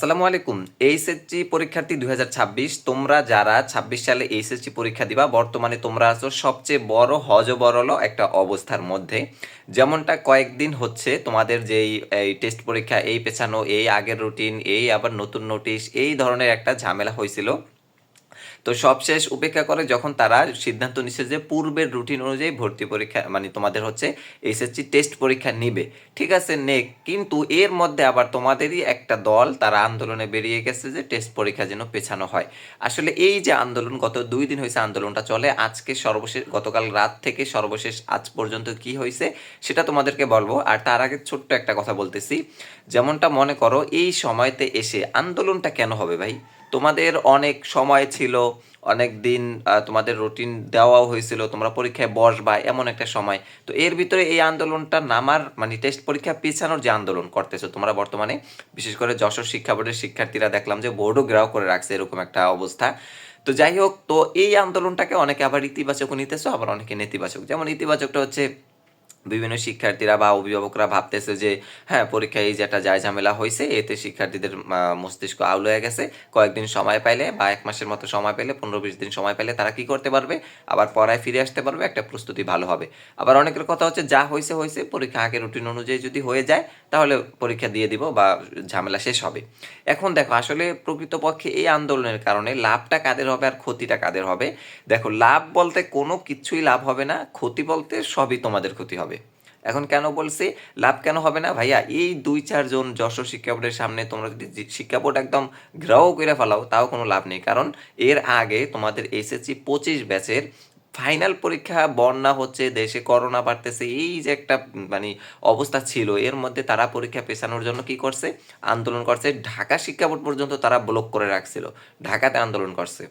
আসসালামু আলাইকুম। এইচএসসি পরীক্ষার্থী দু হাজার ছাব্বিশ, তোমরা যারা ছাব্বিশ সালে এইচএসসি পরীক্ষা দিবা, বর্তমানে তোমরা আছো সবচেয়ে বড় হজবরল একটা অবস্থার মধ্যে। যেমনটা কয়েকদিন হচ্ছে তোমাদের যেই, এই টেস্ট পরীক্ষা, এই পেছানো, এই আগের রুটিন, এই আবার নতুন নোটিশ, এই ধরনের একটা ঝামেলা হয়েছিল। তো সবশেষ উপেক্ষা করে যখন তারা সিদ্ধান্ত নিচ্ছে যে পূর্বের রুটিন অনুযায়ী ভর্তি পরীক্ষা মানে তোমাদের হচ্ছে এসএসসি টেস্ট পরীক্ষা নিবে, ঠিক আছে? নে কিন্তু এর মধ্যে আবার তোমাদেরই একটা দল, তারা আন্দোলনে বেরিয়ে গেছে যে টেস্ট পরীক্ষা যেন পেছানো হয়। আসলে এই যে আন্দোলন, গত দুই দিন হয়েছে আন্দোলনটা চলে, আজকে সর্বশেষ, গতকাল রাত থেকে সর্বশেষ আজ পর্যন্ত কি হয়েছে সেটা তোমাদেরকে বলব। আর তার আগে ছোট্ট একটা কথা বলতেছি। যেমনটা মনে করো, এই সময়তে এসে আন্দোলনটা কেন হবে ভাই? তোমাদের অনেক সময় ছিল, অনেক দিন তোমাদের রুটিন দেওয়াও হয়েছিল, তোমরা পরীক্ষায় বসবা, এমন একটা সময়। তো এর ভিতরে এই আন্দোলনটা নামার মানে টেস্ট পরীক্ষা পিছানোর যে আন্দোলন করতেছো, তোমরা বর্তমানে, বিশেষ করে যশোর শিক্ষা বোর্ডের শিক্ষার্থীরা দেখলাম যে বোর্ডও গ্রাহ করে রাখছে এরকম একটা অবস্থা। তো যাই হোক, তো এই আন্দোলনটাকে অনেকে আবার ইতিবাচক নিতেছো, আবার অনেকে নেতিবাচক। যেমন ইতিবাচকটা হচ্ছে বিভিন্ন শিক্ষার্থীরা বা অভিভাবকরা ভাবতেছে যে হ্যাঁ পরীক্ষায় এই যে একটা যায় ঝামেলা হয়েছে, এতে শিক্ষার্থীদের মস্তিষ্ক আউল হয়ে গেছে। কয়েকদিন সময় পাইলে বা এক মাসের মতো সময় পেলে, পনেরো বিশ দিন সময় পেলে তারা কি করতে পারবে? আবার পড়ায় ফিরে আসতে পারবে, একটা প্রস্তুতি ভালো হবে। আবার অনেকের কথা হচ্ছে, যা হয়েছে হয়েছে পরীক্ষা আগের রুটিন অনুযায়ী যদি হয়ে যায়, তাহলে পরীক্ষা দিয়ে দিব বা ঝামেলা শেষ হবে। এখন দেখো, আসলে প্রকৃতপক্ষে এই আন্দোলনের কারণে লাভটা কাদের হবে আর ক্ষতিটা কাদের হবে? দেখো, লাভ বলতে কোনো কিছুই লাভ হবে না, ক্ষতি বলতে সবই তোমাদের ক্ষতি হবে। এখন কেন বলছি? লাভ কেন হবে না? ভাইয়া, এই দুই চারজন যশোর শিক্ষা বোর্ডের সামনে তোমরা যদি শিক্ষা বোর্ড একদম গ্রাহ করে ফেলাও, তাও কোনো লাভ নেই। কারণ এর আগে তোমাদের এসএসসি পঁচিশ ব্যাচের ফাইনাল পরীক্ষা, বন্যা হচ্ছে, দেশে করোনা বাড়তেছে, এই যে একটা মানে অবস্থা ছিল, এর মধ্যে তারা পরীক্ষা পেছানোর জন্য কি করছে? আন্দোলন করছে। ঢাকা শিক্ষা বোর্ড পর্যন্ত তারা ব্লক করে রাখছিল। ঢাকাতে আন্দোলন করছে।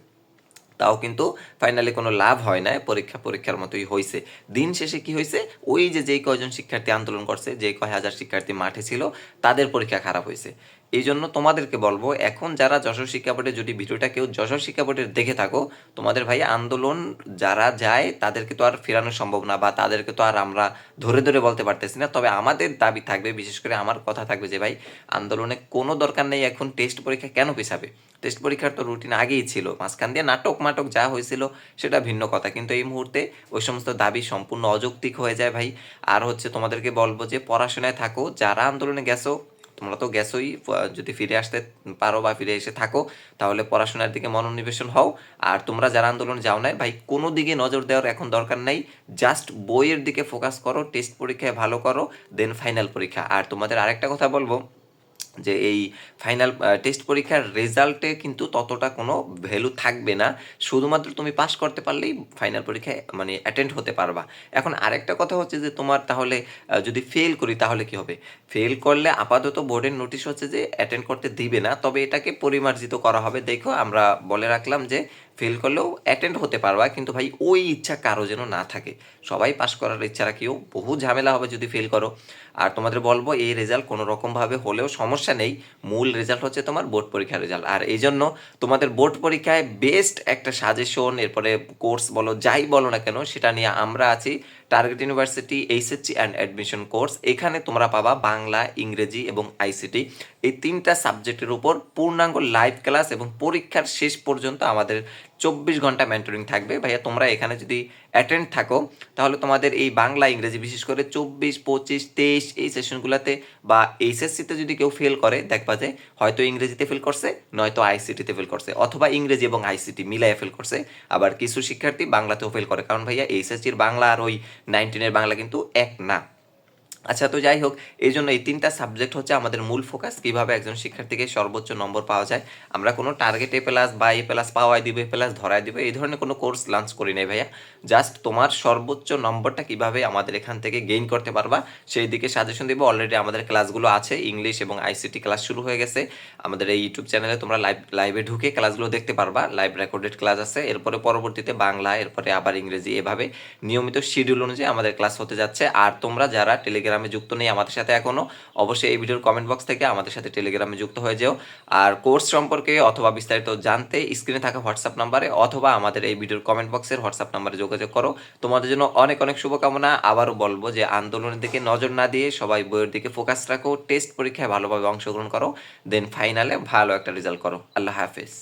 তাও কিন্তু ফাইনালি কোনো লাভ হয় না পরীক্ষা পরীক্ষার মতোই হয়েছে দিন শেষে কি হয়েছে ওই যে যেই কয়জন শিক্ষার্থী আন্দোলন করছে যে কয় হাজার শিক্ষার্থী মাঠে ছিল, তাদের পরীক্ষা খারাপ হয়েছে এই জন্য তোমাদেরকে বলব, এখন যারা যশোর শিক্ষা বোর্ডে যদি ভিডিওটা কেউ যশোর শিক্ষা বোর্ডের দেখে থাকো, তোমাদের ভাই আন্দোলন যারা যায়, তাদেরকে তো আর ফেরানো সম্ভব না বা তাদেরকে তো আর আমরা ধরে ধরে বলতে পারতেছি না। তবে আমাদের দাবি থাকবে, বিশেষ করে আমার কথা থাকবে যে, ভাই, আন্দোলনে কোনো দরকার নেই, এখন টেস্ট পরীক্ষা কেন পেছাবে? টেস্ট পরীক্ষার তো রুটিন আগেই ছিল, মাঝখান দিয়ে নাটক মাটক যা হয়েছিল সেটা ভিন্ন কথা। কিন্তু এই মুহূর্তে ওই সমস্ত দাবি সম্পূর্ণ অযৌক্তিক হয়ে যায় ভাই। আর হচ্ছে তোমাদেরকে বলব যে, পড়াশোনায় থাকো, যারা আন্দোলনে গেছো তোমরা তো গেছোই যদি ফিরে আসতে পারো বা ফিরে এসে থাকো, তাহলে পড়াশোনার দিকে মনোনিবেশন হও। আর তোমরা যারা আন্দোলন যাও নাই, ভাই, কোনো দিকে নজর দেওয়ার এখন দরকার নেই। জাস্ট বইয়ের দিকে ফোকাস করো, টেস্ট পরীক্ষায় ভালো করো, দেন ফাইনাল পরীক্ষা। আর তোমাদের আরেকটা কথা বলব যে এই ফাইনাল টেস্ট পরীক্ষার রেজাল্টে কিন্তু ততটা কোনো ভ্যালু থাকবে না। শুধুমাত্র তুমি পাস করতে পারলেই ফাইনাল পরীক্ষায় মানে অ্যাটেন্ড হতে পারবা। এখন আরেকটা কথা হচ্ছে যে তোমার তাহলে যদি ফেল করি তাহলে কি হবে? ফেল করলে আপাতত বোর্ডের নোটিশ হচ্ছে যে অ্যাটেন্ড করতে দিবে না, তবে এটাকে পরিমার্জিত করা হবে। দেখো আমরা বলে রাখলাম যে ফেল করলেও অ্যাটেন্ড হতে পারবা, কিন্তু ভাই ওই ইচ্ছা কারও যেন না থাকে। সবাই পাস করার ইচ্ছা রাখিও। বহু ঝামেলা হবে যদি ফেল করো। আর তোমাদের বলব, এই রেজাল্ট কোনো রকমভাবে হলেও সমস্যা নেই। মূল রেজাল্ট হচ্ছে তোমার বোর্ড পরীক্ষার রেজাল্ট আর এই জন্য তোমাদের বোর্ড পরীক্ষায় বেস্ট একটা সাজেশন এরপরে কোর্স বলো, যাই বলো না কেন, সেটা নিয়ে আমরা আছি। Target university HSC and admission course এখানে তোমরা পাবা বাংলা, ইংরেজি এবং আইসিটি এই তিনটা সাবজেক্টের উপর পূর্ণাঙ্গ লাইভ ক্লাস এবং পরীক্ষার শেষ পর্যন্ত আমাদের চব্বিশ ঘণ্টা মেন্টরিং থাকবে। ভাইয়া, তোমরা এখানে যদি অ্যাটেন্ড থাকো, তাহলে তোমাদের এই বাংলা, ইংরেজি বিশেষ করে চব্বিশ, পঁচিশ, তেইশ এই সেশনগুলোতে বা এইচএসসিতে যদি কেউ ফেল করে, দেখবা যে হয়তো ইংরেজিতে ফেল করছে, নয়তো আইসিটিতে ফেল করছে, অথবা ইংরেজি এবং আইসিটি মিলাই ফেল করছে। আবার কিছু শিক্ষার্থী বাংলাতেও ফেল করে, কারণ ভাইয়া এইচএসসির বাংলা আর ওই নাইনটিনের বাংলা কিন্তু এক না। আচ্ছা তো যাই হোক, এই জন্য এই তিনটা সাবজেক্ট হচ্ছে আমাদের মূল ফোকাস কীভাবে একজন শিক্ষার্থীকে সর্বোচ্চ নম্বর পাওয়া যায়। আমরা কোনো টার্গেট এ প্লাস বা এ প্লাস পাওয়াই দিবে প্লাস ধরায় দিবে, এই ধরনের কোনো কোর্স লঞ্চ করি নাই ভাইয়া। জাস্ট তোমার সর্বোচ্চ নম্বরটা কীভাবে আমাদের এখান থেকে গেইন করতে পারবা, সেই দিকে সাজেশন দিব। অলরেডি আমাদের ক্লাসগুলো আছে ইংলিশ এবং আইসিটি ক্লাস শুরু হয়ে গেছে। আমাদের এই ইউটিউব চ্যানেলে তোমরা লাইভ লাইভে ঢুকে ক্লাসগুলো দেখতে পারবা। লাইভ রেকর্ডেড ক্লাস আছে, এরপরে পরবর্তীতে বাংলা, এরপরে আবার ইংরেজি, এভাবে। নিয়মিত শিডিউল অনুযায়ী আমাদের ক্লাস হতে যাচ্ছে। আর তোমরা যারা টেলিগ্রাম টেলিগ্রামে যুক্ত নেই আমাদের সাথে এখনও। অবশ্যই এই ভিডিওর কমেন্ট বক্স থেকে আমাদের সাথে টেলিগ্রামে যুক্ত হয়ে যেও। আর কোর্স সম্পর্কে অথবা বিস্তারিত জানতে স্ক্রিনে থাকা হোয়াটসঅ্যাপ নাম্বারে অথবা আমাদের এই ভিডিওর কমেন্ট বক্সের হোয়াটসঅ্যাপ নাম্বারে যোগাযোগ করো। তোমাদের জন্য অনেক অনেক শুভকামনা। আবারও বলব যে আন্দোলনের দিকে নজর না দিয়ে সবাই বইয়ের দিকে ফোকাস রাখো। টেস্ট পরীক্ষায় ভালোভাবে অংশগ্রহণ করো। দেন ফাইনালে ভালো একটা রেজাল্ট করো। আল্লাহ হাফেজ।